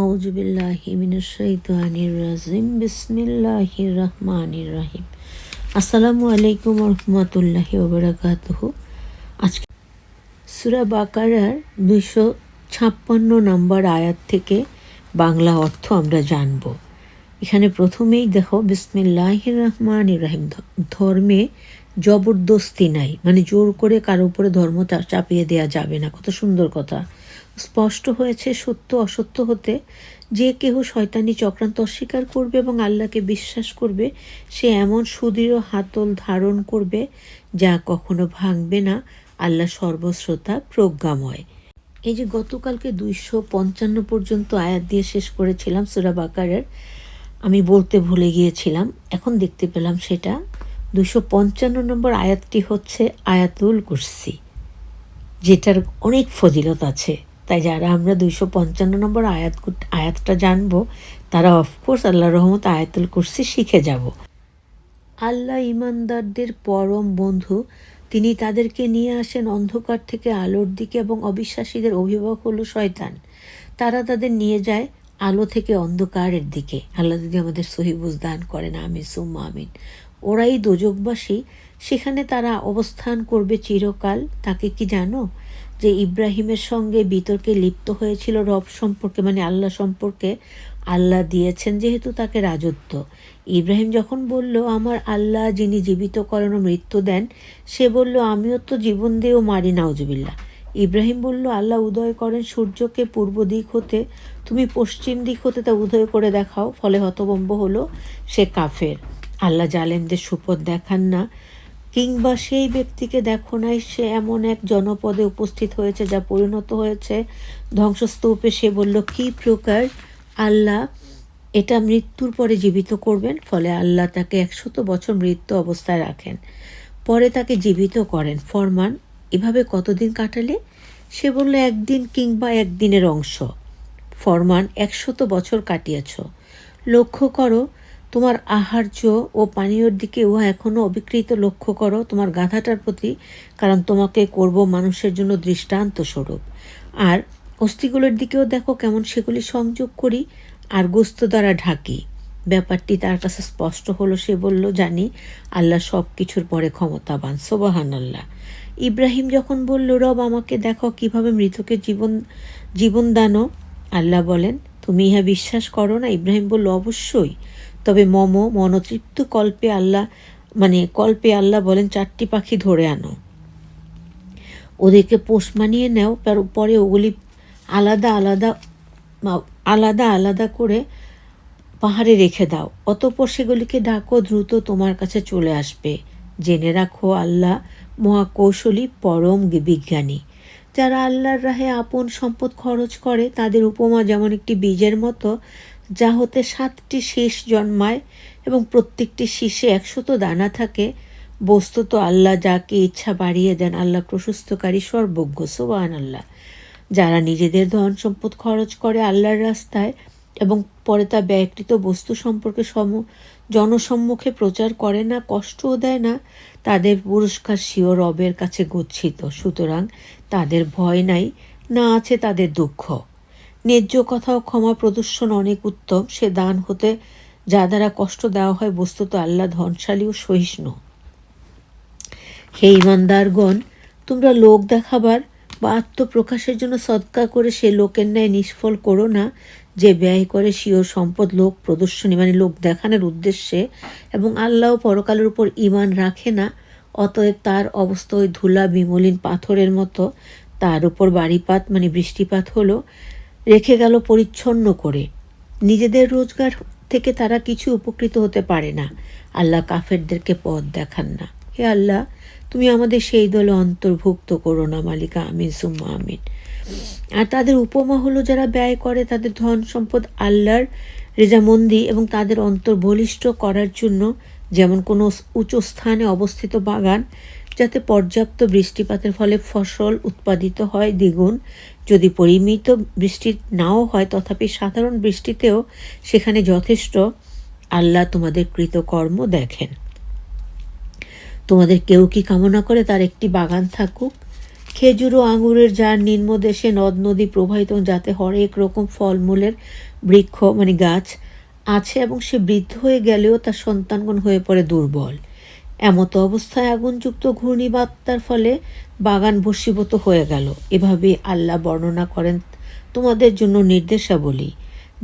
আউজবিল্লাহিমিনজিম বিসমিল্লাহ রহমান রাহিম। আসসালামু আলাইকুম রহমতুল্লাহি সুরা বাকারার দুইশো ছাপ্পান্ন নম্বর আয়াত থেকে বাংলা অর্থ আমরা জানব। এখানে প্রথমেই দেখো বিসমিল্লাহ রহমান রাহিম। ধর্মে জবরদস্তি নাই। মানে জোর করে কারও উপরে ধর্ম চাপিয়ে দেয়া যাবে না। কত সুন্দর কথা। স্পষ্ট হয়েছে সত্য অসত্য হতে, যে কেহ শয়তানি চক্রান্ত অস্বীকার করবে এবং আল্লাহকে বিশ্বাস করবে, সে এমন সুদৃঢ় হাতল ধারণ করবে যা কখনো ভাঙবে না, আল্লাহ সর্বশ্রোতা প্রজ্ঞাময়। এই যে গতকালকে দুইশো পঞ্চান্ন পর্যন্ত আয়াত দিয়ে শেষ করেছিলাম সুরা বাকারের, আমি বলতে ভুলে গিয়েছিলাম, এখন দেখতে পেলাম সেটা। দুশো পঞ্চান্ন নম্বর আয়াতটি হচ্ছে আয়াতুল কুরসি, যেটার অনেক ফজিলত আছে। তাই যারা আমরা দুইশো পঞ্চান্ন নম্বর আয়াত আয়াতটা জানব, তারা অফকোর্স আল্লাহ রহমত আয়াতুল কুরসি শিখে যাব। আল্লাহ ইমানদারদের পরম বন্ধু, তিনি তাদেরকে নিয়ে আসেন অন্ধকার থেকে আলোর দিকে এবং অবিশ্বাসীদের অভিভাবক হলো শয়তান। তারা তাদের নিয়ে যায় আলো থেকে অন্ধকারের দিকে। আল্লাহ যদি আমাদের সহিবুজ দান করেন, আমিন, সুম্মা আমিন। ওরাই দোজকবাসী সেখানে তারা অবস্থান করবে চিরকাল। তাকে কি জানো? যে ইব্রাহিমের সঙ্গে বিতর্কে লিপ্ত হয়েছিল রব সম্পর্কে মানে আল্লাহ সম্পর্কে আল্লাহ দিয়েছেন যেহেতু তাকে রাজত্ব। ইব্রাহিম যখন বলল, আমার আল্লাহ যিনি জীবিত করেন ও মৃত্যু দেন, সে বলল, আমিও তো জীবন দিয়েও মারি নাউজুবিল্লা ইব্রাহিম বলল, আল্লাহ উদয় করেন সূর্যকে পূর্ব দিক হতে, তুমি পশ্চিম দিক হতে তা উদয় করে দেখাও। ফলে হতবম্ব হলো সে কাফের। আল্লাহ জালেমদের সুপথ দেখান না। কিংবা সেই ব্যক্তিকে দেখো নাই, সে এমন এক জনপদে উপস্থিত হয়েছে যা পরিণত হয়েছে। ধ্বংসস্তূপে সে বলল, কি প্রকার আল্লাহ এটা মৃত্যুর পরে জীবিত করবেন? ফলে আল্লাহ তাকে একশত বছর মৃত্যু অবস্থায় রাখেন, পরে তাকে জীবিত করেন। ফরমান, এভাবে কতদিন কাটালে? সে বলল, একদিন কিংবা একদিনের অংশ। ফরমান, একশত বছর কাটিয়েছ। লক্ষ্য করো তোমার আহার্য ও পানীয়র দিকে উহা এখনও অবিকৃত লক্ষ্য করো। তোমার গাধাটার প্রতি, কারণ তোমাকে করব মানুষের জন্য দৃষ্টান্ত স্বরূপ আর অস্থিগুলোর দিকেও দেখো কেমন সেগুলি সংযোগ করি, আর গোস্ত দ্বারা ঢাকি। ব্যাপারটি তার কাছে স্পষ্ট হলো সে বলল, জানি, আল্লাহ সব কিছুর পরে ক্ষমতাবান সোবাহান আল্লাহ ইব্রাহিম যখন বলল, রব, আমাকে দেখো কীভাবে মৃতকে জীবন জীবন দানো। আল্লাহ বলেন, তুমি ইহা বিশ্বাস করো না? ইব্রাহিম বলল, অবশ্যই। তবে মম মনতৃপ্ত কল্পে আল্লাহ মানে কল্পে আল্লাহ বলেন, চারটি পাখি ধরে আনো। ওদেরকে পোষ মানিয়ে নেও পরে ওগুলি আলাদা আলাদা আলাদা আলাদা করে পাহাড়ে রেখে দাও। অতপর সেগুলিকে ডাকো, দ্রুত তোমার কাছে চলে আসবে। জেনে রাখো, আল্লাহ মহাকৌশলী, পরম বিজ্ঞানী। যারা আল্লাহর রাহে আপন সম্পদ খরচ করে, তাদের উপমা যেমন একটি বীজের মতো যা হতে সাতটি শীষ জন্মায় এবং প্রত্যেকটি শীষে একশত দানা থাকে। বস্তুত আল্লাহ যাকে ইচ্ছা বাড়িয়ে দেন, আল্লাহ প্রশস্তকারী, সর্বজ্ঞ সোবান আল্লাহ যারা নিজেদের ধন সম্পদ খরচ করে আল্লাহর রাস্তায় এবং পরে তা ব্যয়কৃত বস্তু সম্পর্কে সম, জনসম্মুখে প্রচার করে না, কষ্টও দেয় না, তাদের পুরস্কার স্বীয় রবের কাছে গচ্ছিত। সুতরাং তাদের ভয় নাই, না আছে তাদের দুঃখ। ন্যায্য কথা ও ক্ষমা প্রদর্শন অনেক উত্তম। সে দান হতে যা দ্বারা কষ্ট দেওয়া হয় বস্তুত আল্লাহ ধনশালী ও সহিষ্ণু। হে ইমানদারগণ তোমরা লোক দেখাবার বা আত্মপ্রকাশের জন্য সৎকার করে সে লোকের ন্যায় নিষ্ফল করো না, যে ব্যয় করে স্বীয় সম্পদ লোক প্রদর্শনী মানে লোক দেখানোর উদ্দেশ্যে এবং আল্লাহ পরকালের উপর ইমান রাখে না, অতএব তার অবস্থা ওই ধুলা বিমলিন পাথরের মতো। তার উপর বাড়িপাত মানে বৃষ্টিপাত হলো। রেখে গেল পরিচ্ছন্ন করে। নিজেদের রোজগার থেকে তারা কিছু উপকৃত হতে পারে না। আল্লাহ কাফেরদেরকে পথ দেখান না। হে আল্লাহ, তুমি আমাদের সেই দলে অন্তর্ভুক্ত করো না, মালিকা, আমিন, সুম্মা, আমিন। আর তাদের উপমা হলো যারা ব্যয় করে, তাদের ধন সম্পদ আল্লাহর রেজামন্দি এবং তাদের অন্তর্বলিষ্ঠ করার জন্য যেমন কোনো উঁচু স্থানে অবস্থিত বাগান যাতে পর্যাপ্ত বৃষ্টিপাতের ফলে ফসল উৎপাদিত হয় দ্বিগুণ। যদি পরিমিত বৃষ্টি নাও হয়, তথাপি সাধারণ বৃষ্টিতেও সেখানে যথেষ্ট। আল্লাহ তোমাদের কৃতকর্ম দেখেন। তোমাদের কেউ কি কামনা করে তার একটি বাগান থাকুক? খেজুর ও আঙুরের যার নিম্নদেশে নদ নদী প্রবাহিত যাতে হরেক রকম ফলমূলের বৃক্ষ মানে গাছ আছে এবং সে বৃদ্ধ হয়ে গেলেও তার সন্তানগণ হয়ে পড়ে দুর্বল। এমতো অবস্থায় আগুনযুক্ত ঘূর্ণিবাত্তার ফলে বাগান ভস্মীভূত হয়ে গেল। এভাবে আল্লাহ বর্ণনা করেন তোমাদের জন্য নির্দেশাবলী,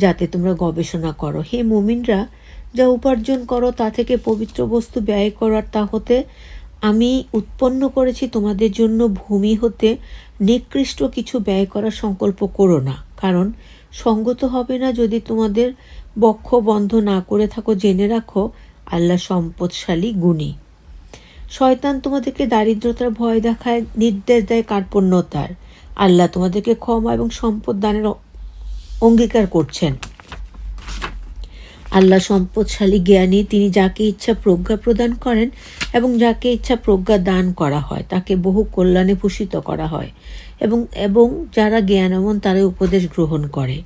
যাতে তোমরা গবেষণা করো। হে মুমিনরা, যা উপার্জন করো তা থেকে পবিত্র বস্তু ব্যয় করার তা হতে আমি উৎপন্ন করেছি, তোমাদের জন্য ভূমি হতে নিকৃষ্ট কিছু ব্যয় করার সংকল্প করো না, কারণ সঙ্গত হবে না যদি তোমাদের বক্ষ বন্ধ না করে থাকো। জেনে রাখো, আল্লাহ সম্পদশালী, গুণী। শয়তান তোমাদেরকে দারিদ্রতার ভয় দেখায়, নির্দেশ দেয় কার্পণ্যতার। আল্লাহ তোমাদেরকে ক্ষমা এবং সম্পদ দানের অঙ্গীকার করছেন। আল্লাহ সম্পদশালী জ্ঞানী, তিনি যাকে ইচ্ছা প্রজ্ঞা প্রদান করেন এবং যাকে ইচ্ছা প্রজ্ঞা দান করা হয়, তাকে বহু কল্যাণে ভূষিত করা হয় এবং এবং যারা জ্ঞানমন তারা উপদেশ গ্রহণ করে।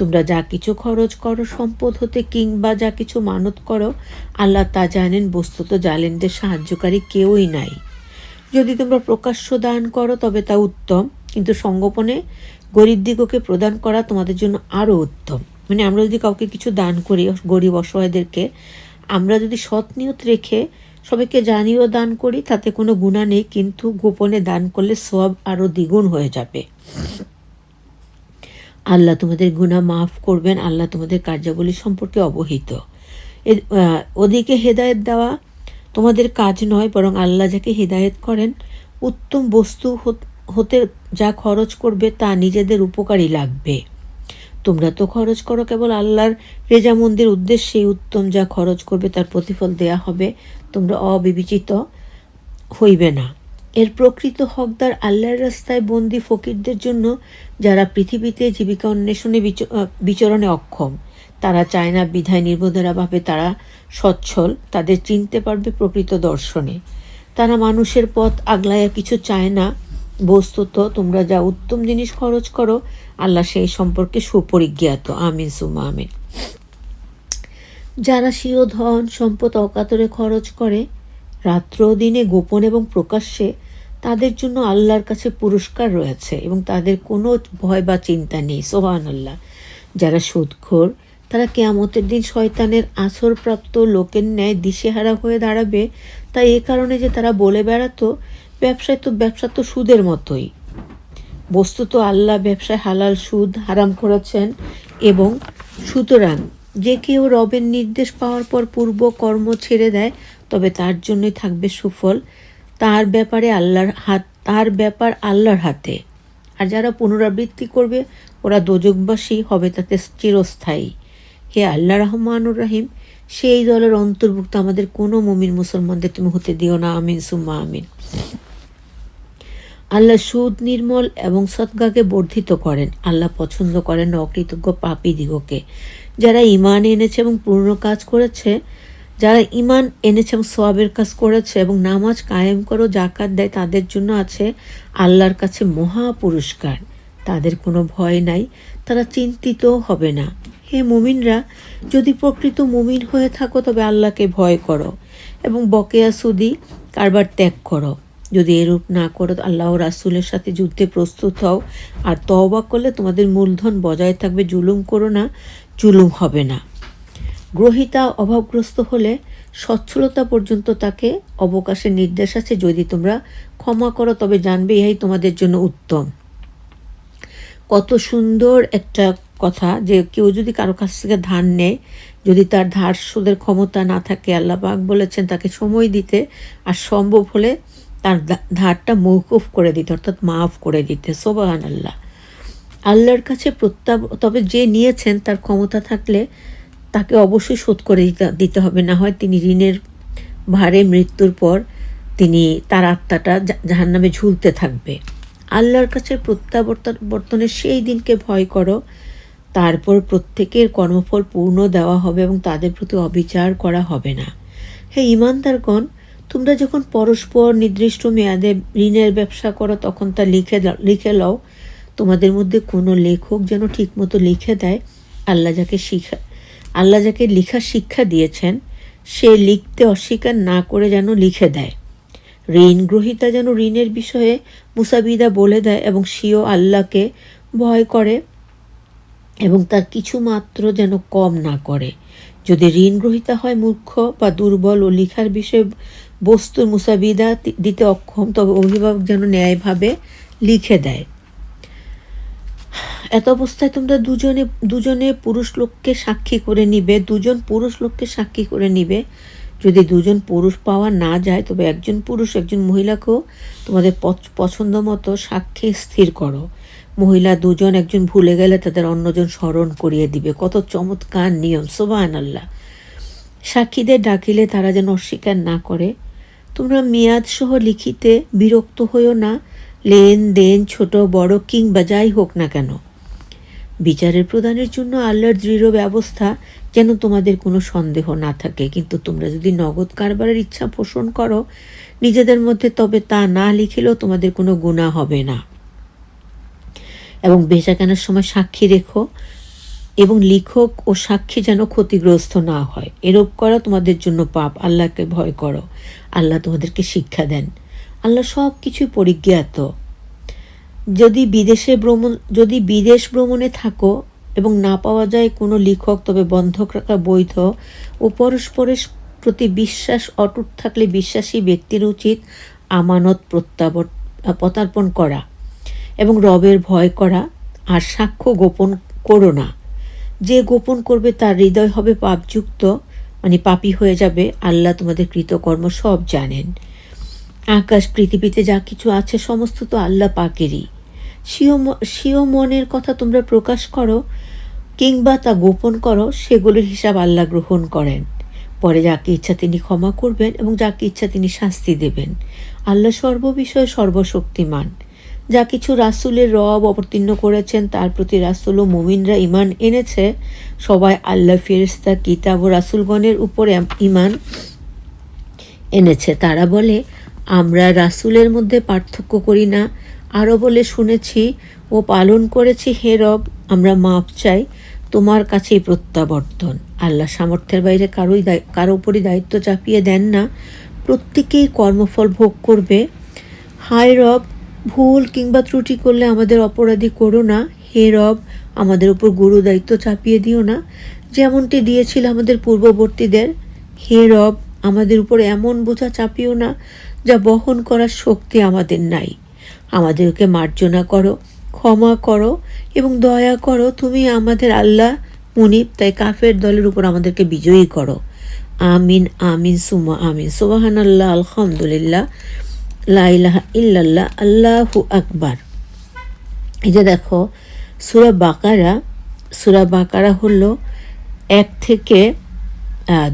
তোমরা যা কিছু খরচ করো, সম্পদ হতে কিংবা যা কিছু মানত করো, আল্লাহ তা জানেন, বস্তুত জালেনদের সাহায্যকারী কেউই নাই। যদি তোমরা প্রকাশ্য দান করো, তবে তা উত্তম, কিন্তু সঙ্গোপনে গরিব দিগকে প্রদান করা তোমাদের জন্য আরও উত্তম। মানে আমরা যদি কাউকে কিছু দান করি, গরিব অসহায়দেরকে, আমরা যদি সৎ নিয়ত রেখে সবাইকে জানিয়েও দান করি, তাতে কোনো গুণা নেই, কিন্তু গোপনে দান করলে সব আরও দ্বিগুণ হয়ে যাবে। আল্লাহ তোমাদের গুণা মাফ করবেন, আল্লাহ তোমাদের কার্যাবলী সম্পর্কে অবহিত। ওদিকে হেদায়েত দেওয়া তোমাদের কাজ নয়, বরং আল্লাহ যাকে হেদায়েত করেন, উত্তম বস্তু হতে যা খরচ করবে তা নিজেদের উপকারী লাগবে। তোমরা তো খরচ করো, কেবল আল্লাহর রেজামন্দির উদ্দেশ্যেই উত্তম যা খরচ করবে তার প্রতিফল দেয়া হবে, তোমরা অবিবেচিত হইবে না। এর প্রকৃত হকদার আল্লাহর রাস্তায় বন্দি ফকিরদের জন্য যারা পৃথিবীতে জীবিকা অন্বেষণে বিচরণে অক্ষম, তারা চায় না বিধায় নির্বোধেরাভাবে তারা সচ্ছল, তাদের চিনতে পারবে প্রকৃত দর্শনে। তারা মানুষের পথ আগলাইয়া কিছু চায় না। বস্তুত, তোমরা যা উত্তম জিনিস খরচ করো, আল্লাহ সেই সম্পর্কে সুপরিজ্ঞাত। আমিন সুমা আমিন। যারা স্বীয় ধন, সম্পদ অকাতরে খরচ করে রাত্র দিনে গোপন এবং প্রকাশ্যে তাদের জন্য আল্লাহর কাছে পুরস্কার রয়েছে এবং তাদের কোনো ভয় বা চিন্তা নেই সোহান আল্লাহ যারা সুদখোর, তারা কেয়ামতের দিন শয়তানের আসরপ্রাপ্ত লোকের ন্যায় দিশেহারা হয়ে দাঁড়াবে। তাই এ কারণে যে তারা বলে বেড়াতো, ব্যবসায় তো ব্যবসা তো সুদের মতোই। বস্তুত আল্লাহ ব্যবসায় হালাল সুদ হারাম করেছেন এবং সুতরাং যে কেউ রবের নির্দেশ পাওয়ার পর পূর্ব কর্ম ছেড়ে দেয় তবে তার জন্যই থাকবে সুফল তার ব্যাপারে আল্লাহর হাত, তার ব্যাপার আল্লাহর হাতে। আর যারা পুনরাবৃত্তি করবে, ওরা দোজকবাসী হবে তাতে চিরস্থায়ী। হে আল্লাহ রহমানুর রাহিম, সেই দলের অন্তর্ভুক্ত আমাদের কোনো মমিন মুসলমানদের তুমি হতে দিও না, আমিন, সুম্মা আমিন। আল্লাহ সুদ, নির্মল এবং সৎগাকে বর্ধিত করেন। আল্লাহ পছন্দ করেন অকৃতজ্ঞ পাপি দিগকে। যারা ইমান এনেছে এবং পূর্ণ কাজ করেছে যারা ইমান এনেছে এবং সোয়াবের কাজ করেছে এবং নামাজ কায়েম করো জাকাত দেয়, তাদের জন্য আছে আল্লাহর কাছে মহা পুরস্কার। তাদের কোনো ভয় নাই, তারা চিন্তিত হবে না। হে মুমিনরা, যদি প্রকৃত মুমিন হয়ে থাকো, তবে আল্লাহকে ভয় করো এবং বকেয়া সুদি, কারবার ত্যাগ করো। যদি এরূপ না করো আল্লাহ রাসুলের সাথে যুদ্ধে প্রস্তুত হও। আর তওবা করলে তোমাদের মূলধন বজায় থাকবে। জুলুম করো না, জুলুম হবে না। গ্রহিতা অভাবগ্রস্ত হলে সচ্ছলতা পর্যন্ত তাকে অবকাশের নির্দেশ আছে। যদি তোমরা ক্ষমা করো, তবে জানবে ইহাই তোমাদের জন্য উত্তম। কত সুন্দর একটা কথা যে কেউ যদি কারও কাছ থেকে ধার নেয়, যদি তার ধার সুদের ক্ষমতা না থাকে, আল্লাহ পাক বলেছেন তাকে সময় দিতে, আর সম্ভব হলে তার ধারটা মৌকুফ করে দিতে, অর্থাৎ মাফ করে দিতে। সোবাহান আল্লাহ আল্লাহর কাছে প্রত্যাব, তবে যে নিয়েছেন, তার ক্ষমতা থাকলে তাকে অবশ্যই শোধ করে দিতে হবে। না হয় তিনি ঋণের ভারে মৃত্যুর পর তিনি তার আত্মাটা জাহান নামে ঝুলতে থাকবে। আল্লাহর কাছে প্রত্যাবর্তনের সেই দিনকে ভয় করো। তারপর প্রত্যেকের কর্মফল পূর্ণ দেওয়া হবে এবং তাদের প্রতি অবিচার করা হবে না। হে ইমানদারগণ, তোমরা যখন পরস্পর নির্দিষ্ট মেয়াদে ঋণের ব্যবসা করো, তখন তা লিখে লিখে লও। তোমাদের মধ্যে কোনো লেখক যেন ঠিকমতো লিখে দেয়, আল্লাহ যাকে শিখা আল্লাহ যাকে লেখার শিক্ষা দিয়েছেন, সে লিখতে অস্বীকার না করে যেন লিখে দেয়। ঋণ গ্রহীতা যেন ঋণের বিষয়ে মুসাবিদা বলে দেয় এবং সিও আল্লাহকে ভয় করে এবং তার কিছু মাত্র যেন কম না করে। যদি ঋণ গ্রহীতা হয় মূর্খ বা দুর্বল ও লিখার বিষয়ে বস্তুর মুসাবিদা দিতে অক্ষম, তবে অভিভাবক যেন ন্যায়ভাবে লিখে দেয়। এত অবস্থায় তোমরা দুজনে দুজনে পুরুষ লোককে সাক্ষী করে নিবে, দুজন পুরুষ লোককে সাক্ষী করে নিবে। যদি দুজন পুরুষ পাওয়া না যায়, তবে একজন পুরুষ, একজন মহিলাকেও তোমাদের পছন্দ মতো সাক্ষী স্থির করো। মহিলা দুজন, একজন ভুলে গেলে তাদের অন্যজন স্মরণ করিয়ে দিবে। কত চমৎকার নিয়ম সোবান আল্লাহ সাক্ষীদের ডাকিলে তারা যেন অস্বীকার না করে। তোমরা মেয়াদ সহ লিখিতে বিরক্ত হইও না। লেনদেন, ছোট, বড়, কিংবা যাই হোক না কেন। বিচারের প্রদানের জন্য আল্লাহর দৃঢ় ব্যবস্থা, যেন তোমাদের কোনো সন্দেহ না থাকে। কিন্তু তোমরা যদি নগদ কারবারের ইচ্ছা পোষণ করো, নিজেদের মধ্যে তবে তা না লিখিলেও তোমাদের কোনো গুণা হবে না। এবং বেচা কেনার সময় সাক্ষী রেখো এবং লিখক ও সাক্ষী যেন ক্ষতিগ্রস্ত না হয়। এরূপ করা তোমাদের জন্য পাপ। আল্লাহকে ভয় করো। আল্লাহ তোমাদেরকে শিক্ষা দেন। আল্লাহ সব কিছুই পরিজ্ঞাত। যদি বিদেশে ভ্রমণ, যদি বিদেশ ভ্রমণে থাকো এবং না পাওয়া যায় কোনো লেখক, তবে বন্ধক রাখা বৈধ ও পরস্পরের প্রতি বিশ্বাস, অটুট থাকলে বিশ্বাসী ব্যক্তির উচিত আমানত প্রত্যাবর, প্রত্যার্পণ করা এবং রবের ভয় করা আর সাক্ষ্য গোপন করো না। যে গোপন করবে তার হৃদয় হবে পাপযুক্ত মানে পাপি হয়ে যাবে। আল্লাহ তোমাদের কৃতকর্ম সব জানেন। আকাশ, পৃথিবীতে যা কিছু আছে, সমস্ত তো আল্লাহ পাকেরই। স্বীয় স্বীয় মনের কথা তোমরা প্রকাশ করো কিংবা তা গোপন করো, সেগুলির হিসাব আল্লাহ গ্রহণ করেন। পরে যাকে ইচ্ছা তিনি ক্ষমা করবেন এবং যাকে ইচ্ছা তিনি শাস্তি দেবেন। আল্লাহ সর্ববিষয়ে সর্বশক্তিমান। যা কিছু রাসুলের রব অবতীর্ণ করেছেন, তার প্রতি রাসুল ও মুমিনরা ইমান এনেছে, সবাই আল্লাহ ফেরিস্তা কিতাব ও রাসুলগণের উপর ইমান এনেছে। তারা বলে, আমরা রাসুলের মধ্যে পার্থক্য করি না আরও বলে শুনেছি, ও পালন করেছি হে রব, আমরা মাপ চাই তোমার কাছেই প্রত্যাবর্তন। আল্লাহ সামর্থ্যের বাইরে কারোই কারও উপরই দায়িত্ব চাপিয়ে দেন না। প্রত্যেকেই কর্মফল ভোগ করবে। হায় রব, ভুল কিংবা ত্রুটি করলে আমাদের অপরাধী করো না। হে রব, আমাদের উপর গুরু দায়িত্ব চাপিয়ে দিও না। যেমনটি দিয়েছিল আমাদের পূর্ববর্তীদের। হে রব, আমাদের উপর এমন বোঝা চাপিও না যা বহন করার শক্তি আমাদের নাই। আমাদেরকে মার্জনা করো, ক্ষমা করো এবং দয়া করো, তুমি আমাদের আল্লাহ মুনিব, তাই কাফের দলের উপর আমাদেরকে বিজয়ী করো। আমিন আমিন সুমা আমিন। সুবাহান আল্লাহ আলহামদুলিল্লাহ লাইলাহা ইল্লাল্লাহ, আল্লাহু আকবার। এই যে দেখো, সুরা বাকারা সুরা বাকারা হলো এক থেকে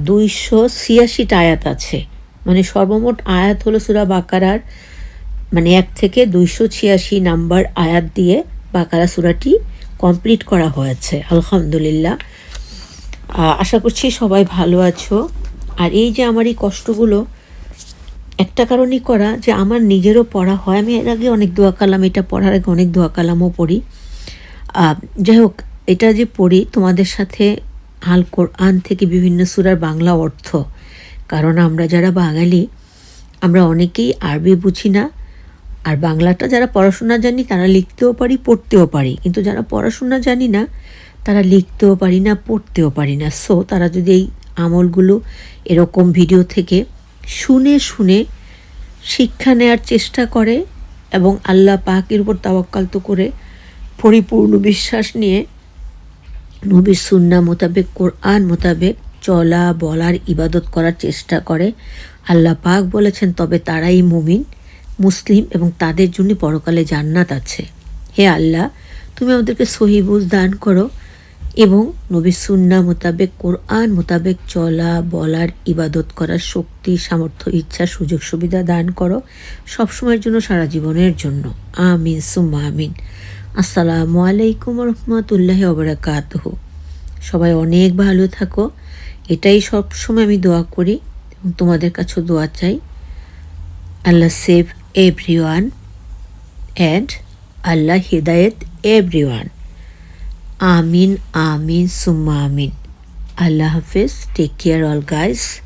দুইশো ছিয়াশিটা আয়াত আছে। মানে সর্বমোট আয়াত হলো সুরা বাকারার মানে এক থেকে দুইশো ছিয়াশি নাম্বার আয়াত দিয়ে বাকারা সুরাটি কমপ্লিট করা হয়েছে। আলহামদুলিল্লাহ। আশা করছি সবাই ভালো আছো। আর এই যে আমার এই কষ্টগুলো, একটা কারণই করা যে আমার নিজেরও পড়া হয়। আমি এর আগে অনেক দোয়া কালাম, এটা পড়ার আগে অনেক দোয়া কালামও পড়ি। যাই হোক, এটা যে পড়ি, তোমাদের সাথে আল কোরআন থেকে বিভিন্ন সুরার বাংলা অর্থ। কারণ আমরা যারা বাঙালি, আমরা অনেকেই আরবি বুঝি না। আর বাংলাটা যারা পড়াশোনা জানি, তারা লিখতেও পারি, পড়তেও পারি। কিন্তু যারা পড়াশোনা জানি না, তারা লিখতেও পারি না, পড়তেও পারি না। সো তারা যদি এই আমলগুলো এরকম ভিডিও থেকে শুনে শুনে শিক্ষা নেয়ার চেষ্টা করে এবং আল্লাহ পাকের উপর তাওয়াক্কালত করে পরিপূর্ণ বিশ্বাস নিয়ে নবীর সুন্না মোতাবেক, কোরআন মোতাবেক চলা, বলার, ইবাদত করার চেষ্টা করে, আল্লাহ পাক বলেছেন, তবে তারাই মুমিন। মুসলিম এবং তাদের জন্য পরকালে জান্নাত আছে। হে আল্লাহ, তুমি আমাদেরকে সহিবুজ দান করো এবং নবী সুন্না মোতাবেক, কোরআন মোতাবেক চলা, বলার, ইবাদত করার শক্তি, সামর্থ্য, ইচ্ছা, সুযোগ, সুবিধা দান করো সবসময়ের জন্য, সারা জীবনের জন্য। আমিন, সুম্মা আমিন। আসসালামু আলাইকুম রহমতুল্লাহ ওবরাকাত সবাই অনেক ভালো থাকো। এটাই সব সময় আমি দোয়া করি এবং তোমাদের কাছেও দোয়া চাই। Allah save everyone and Allah Hidayat everyone. Amin, Amin, Summa Amin. Allah Hafiz. Take care all guys.